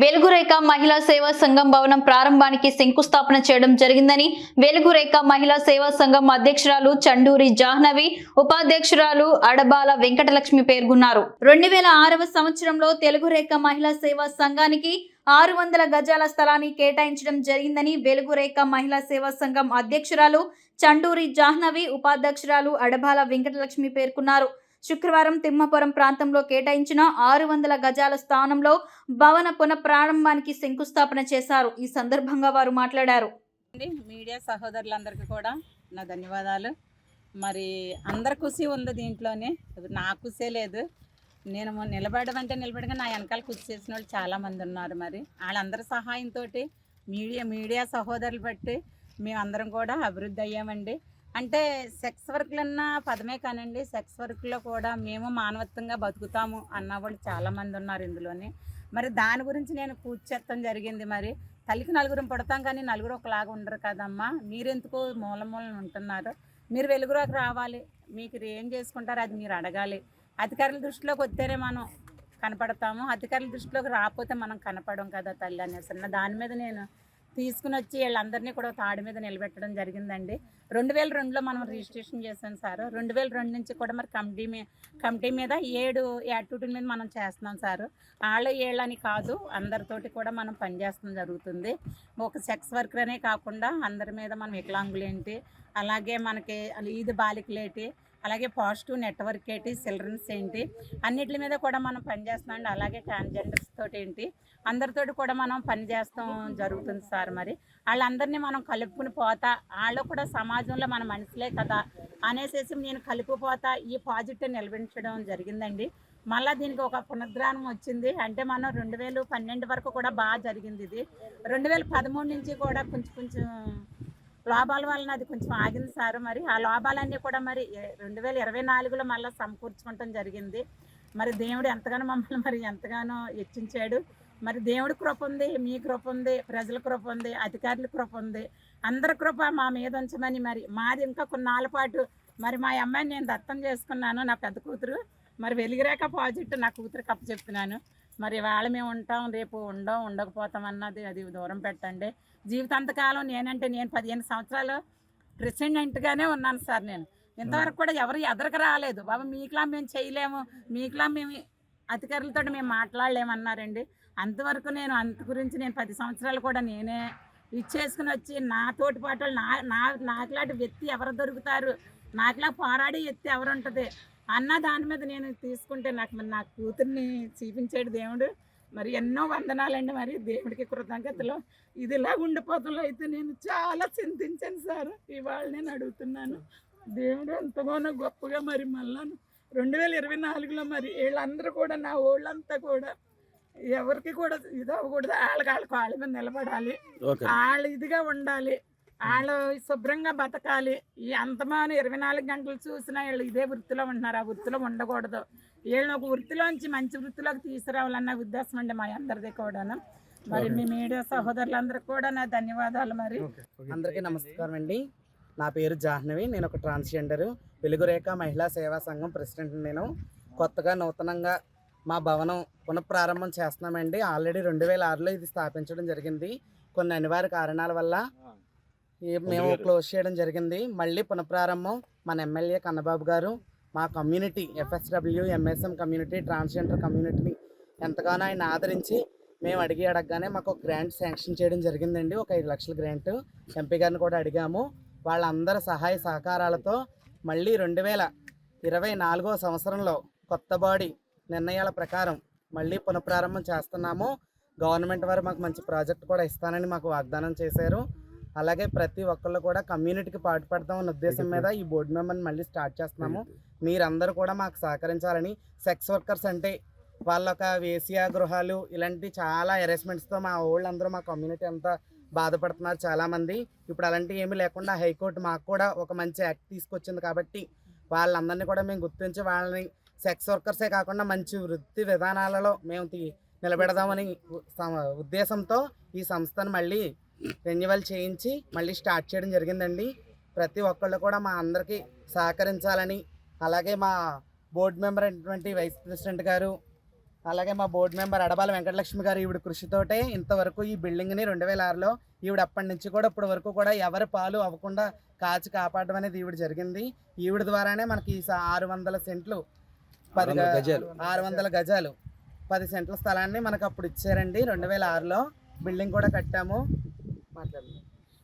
వెలుగురేఖ మహిళా సేవా సంఘం భవనం ప్రారంభానికి శంకుస్థాపన చేయడం జరిగిందని వెలుగురేఖ మహిళా సేవా సంఘం అధ్యక్షురాలు చండూరి జాహ్నవి ఉపాధ్యక్షురాలు అడబాల వెంకటలక్ష్మి పేర్కొన్నారు. రెండు వేల ఆరవ సంవత్సరంలో తెలుగురేఖ మహిళా సేవా సంఘానికి ఆరు వందల గజాల స్థలాన్ని కేటాయించడం జరిగిందని వెలుగురేఖ మహిళా సేవా సంఘం అధ్యక్షురాలు చండూరి జాహ్నవి ఉపాధ్యక్షురాలు అడబాల వెంకటలక్ష్మి పేర్కొన్నారు. శుక్రవారం తిమ్మపురం ప్రాంతంలో కేటాయించిన ఆరు వందల గజాల స్థానంలో భవన పునఃప్రారంభానికి శంకుస్థాపన చేశారు. ఈ సందర్భంగా వారు మాట్లాడారు. అండి మీడియా సహోదరులందరికీ కూడా నా ధన్యవాదాలు. మరి అందరి కుసి ఉంది దీంట్లోనే. నా కుసే లేదు. నేను నిలబడడం నిలబడమంటే నిలబడగా నా వెనకాల కృషి చేసిన వాళ్ళు చాలామంది ఉన్నారు మరి. వాళ్ళందరి సహాయంతో మీడియా మీడియా సహోదరులు బట్టి మేమందరం కూడా అభివృద్ధి అయ్యామండి. అంటే సెక్స్ వర్క్లన్నా పదమే కానండి. సెక్స్ వర్క్లో కూడా మేము మానవత్వంగా బతుకుతాము అన్న వాళ్ళు చాలామంది ఉన్నారు ఇందులోనే. మరి దాని గురించి నేను కూర్చేత్తం జరిగింది మరి. తల్లికి నలుగురం పుడతాం కానీ నలుగురు ఒకలాగా ఉండరు కదమ్మా. మీరెందుకు మూల మూలన ఉంటున్నారు? మీరు వెలుగులోకి రావాలి. మీకు ఏం చేసుకుంటారో అది మీరు అడగాలి. అధికారుల దృష్టిలోకి వస్తేనే మనం కనపడతాము. అధికారుల దృష్టిలోకి రాకపోతే మనం కనపడం కదా తల్లి అనేసి. దాని మీద నేను తీసుకుని వచ్చి వీళ్ళందరినీ కూడా తాడి మీద నిలబెట్టడం జరిగిందండి. రెండు వేల రెండులో మనం రిజిస్ట్రేషన్ చేసాం సార్. రెండు వేల రెండు నుంచి కూడా మరి కమిటీ మీ కమిటీ మీద ఏడు యాక్టివిటీల మీద మనం చేస్తున్నాం సార్. వాళ్ళ ఏళ్ళని కాదు అందరితోటి కూడా మనం పనిచేస్తాం జరుగుతుంది. ఒక సెక్స్ వర్కర్ అనే కాకుండా అందరి మీద మనం వికలాంగులేంటి అలాగే మనకి ఇది బాలికలేటి అలాగే పాజిటివ్ నెట్వర్క్ ఏంటి చిల్డ్రన్స్ ఏంటి అన్నిటి మీద కూడా మనం పనిచేస్తున్నాం అలాగే ట్రాన్స్జెండర్స్ తోటి ఏంటి అందరితోటి కూడా మనం పనిచేస్తాం జరుగుతుంది సార్ మరి. వాళ్ళందరినీ మనం కలుపుకుని పోతా వాళ్ళు కూడా సమాజంలో మన మనుషులే కదా అనేసేసి నేను కలుపుపోతా ఈ పాజిటివ్ నిలబెట్టడం జరిగిందండి. మళ్ళీ దీనికి ఒక పునర్గ్రహణం వచ్చింది. అంటే మనం రెండు వేలు పన్నెండు వరకు కూడా బాగా జరిగింది ఇది. రెండు వేల పదమూడు నుంచి కూడా కొంచెం కొంచెం లాభాల వలన అది కొంచెం ఆగింది సార్. మరి ఆ లాభాలన్నీ కూడా మరి రెండు వేల ఇరవై నాలుగులో మళ్ళీ సమకూర్చుకోవటం జరిగింది. మరి దేవుడు ఎంతగానో మమ్మల్ని మరి ఎంతగానో హెచ్చించాడు. మరి దేవుడి కృప ఉంది మీ కృప ఉంది ప్రజల కృప ఉంది అధికారుల కృప ఉంది. అందరి కృప మా మీద ఉంచమని మరి మాది ఇంకా కొన్నాళ్ళ పాటు మరి మా అమ్మాయిని నేను దత్తం చేసుకున్నాను నా పెద్ద కూతురు. మరి వెలిగిరాక ప్రాజెక్టు నా కూతురు కప్ప చెప్తున్నాను మరి వాళ్ళ మేము ఉంటాం రేపు ఉండం ఉండకపోతాం అన్నది అది దూరం పెట్టండి. జీవితాంతకాలం నేనంటే నేను పదిహేను సంవత్సరాలు ప్రెసిడెంట్గానే ఉన్నాను సార్ నేను. ఇంతవరకు కూడా ఎవరు ఎదరకు రాలేదు. బాబా మీకులా మేము చేయలేము మీకులా మేము అధికారులతో మేము మాట్లాడలేమన్నారండి. అంతవరకు నేను అంత గురించి నేను పది సంవత్సరాలు కూడా నేనే ఇచ్చేసుకుని వచ్చి నా తోటి పాటలు నా నా నాకులాంటి వ్యక్తి ఎవరు దొరుకుతారు? నాకులా పోరాడే వ్యక్తి ఎవరు ఉంటుంది అన్న దాని మీద నేను తీసుకుంటే నాకు మరి నా కూతుర్ని చూపించాడు దేవుడు. మరి ఎన్నో వందనాలండి మరి దేవుడికి కృతజ్ఞతలు. ఇది ఇలా ఉండిపోతులో అయితే నేను చాలా చింతించాను సార్. ఇవాళ నేను అడుగుతున్నాను దేవుడు ఎంతగానో గొప్పగా మరి మళ్ళా రెండు వేల ఇరవై నాలుగులో మరి వీళ్ళందరూ కూడా నా వాళ్ళంతా కూడా ఎవరికి కూడా ఇది అవ్వకూడదు. వాళ్ళకి వాళ్ళ కాళ్ళ మీద నిలబడాలి. వాళ్ళు ఇదిగా ఉండాలి. వాళ్ళు శుభ్రంగా బతకాలి. ఈ అంతమాను ఇరవై నాలుగు గంటలు చూసినా వీళ్ళు ఇదే వృత్తిలో ఉంటున్నారు. ఆ వృత్తిలో ఉండకూడదు. వీళ్ళని ఒక వృత్తిలోంచి మంచి వృత్తిలోకి తీసుకురావాలన్న ఉద్దేశం అండి మా అందరిది కూడాను. మరి మీ మీడియా సహోదరులందరికీ కూడా నా ధన్యవాదాలు మరి. అందరికీ నమస్కారం అండి. నా పేరు జాహ్నవి. నేను ఒక ట్రాన్స్జెండర్. వెలుగురేఖ మహిళా సేవా సంఘం ప్రెసిడెంట్ నేను. కొత్తగా నూతనంగా మా భవనం పునఃప్రారంభం చేస్తున్నామండి. ఆల్రెడీ రెండు వేల ఆరులో ఇది స్థాపించడం జరిగింది. కొన్ని అనివార్య కారణాల వల్ల మేము క్లోజ్ చేయడం జరిగింది. మళ్ళీ పునఃప్రారంభం మన ఎమ్మెల్యే కన్నబాబు గారు మా community FSW MSM community transgender కమ్యూనిటీని ఎంతగానో ఆయన ఆదరించి మేము అడిగి అడగగానే మాకు ఒక గ్రాంట్ శాంక్షన్ చేయడం జరిగిందండి. ఒక ఐదు లక్షల గ్రాంట్ ఎంపీ గారిని కూడా అడిగాము. వాళ్ళందరి సహాయ సహకారాలతో మళ్ళీ రెండు వేల ఇరవై నాలుగో సంవత్సరంలో కొత్త బాడీ నిర్ణయాల ప్రకారం మళ్ళీ పునఃప్రారంభం చేస్తున్నాము. గవర్నమెంట్ వారు మాకు మంచి ప్రాజెక్ట్ కూడా ఇస్తానని మాకు వాగ్దానం చేశారు. అలాగే ప్రతి ఒక్కళ్ళు కూడా కమ్యూనిటీకి పాటుపడతాం అన్న ఉద్దేశం మీద ఈ బోర్డు మెంబర్ని మళ్ళీ స్టార్ట్ చేస్తున్నాము. మీరందరూ కూడా మాకు సహకరించాలని. సెక్స్ వర్కర్స్ అంటే వాళ్ళ ఒక వేసియా గృహాలు ఇలాంటి చాలా హెరాస్మెంట్స్తో మా వాళ్ళందరూ మా కమ్యూనిటీ అంతా బాధపడుతున్నారు చాలామంది. ఇప్పుడు అలాంటివి ఏమీ లేకుండా హైకోర్టు మాకు కూడా ఒక మంచి యాక్ట్ తీసుకొచ్చింది కాబట్టి వాళ్ళందరినీ కూడా మేము గుర్తించి వాళ్ళని సెక్స్ వర్కర్సే కాకుండా మంచి వృత్తి విధానాలలో మేము నిలబెడదామని ఉద్దేశంతో ఈ సంస్థను మళ్ళీ రెన్యువల్ చేయించి మళ్ళీ స్టార్ట్ చేయడం జరిగిందండి. ప్రతి ఒక్కళ్ళు కూడా మా అందరికీ సహకరించాలని అలాగే మా బోర్డు మెంబర్ అయినటువంటి వైస్ ప్రెసిడెంట్ గారు అలాగే మా బోర్డు మెంబర్ అడబాల వెంకటలక్ష్మి గారు ఈవిడ కృషితోటే ఇంతవరకు ఈ బిల్డింగ్ని రెండు వేల ఆరులో ఈవిడ అప్పటి నుంచి కూడా ఇప్పటి వరకు కూడా ఎవరి పాలు అవ్వకుండా కాచి కాపాడడం అనేది ఈవిడ జరిగింది. ఈవిడ ద్వారానే మనకి ఈ ఆరు వందల సెంట్లు పది. ఆరు వందల గజాలు. పది సెంట్ల స్థలాన్ని మనకు అప్పుడు ఇచ్చారండి. రెండు వేల ఆరులో బిల్డింగ్ కూడా కట్టాము. మాట్లాడండి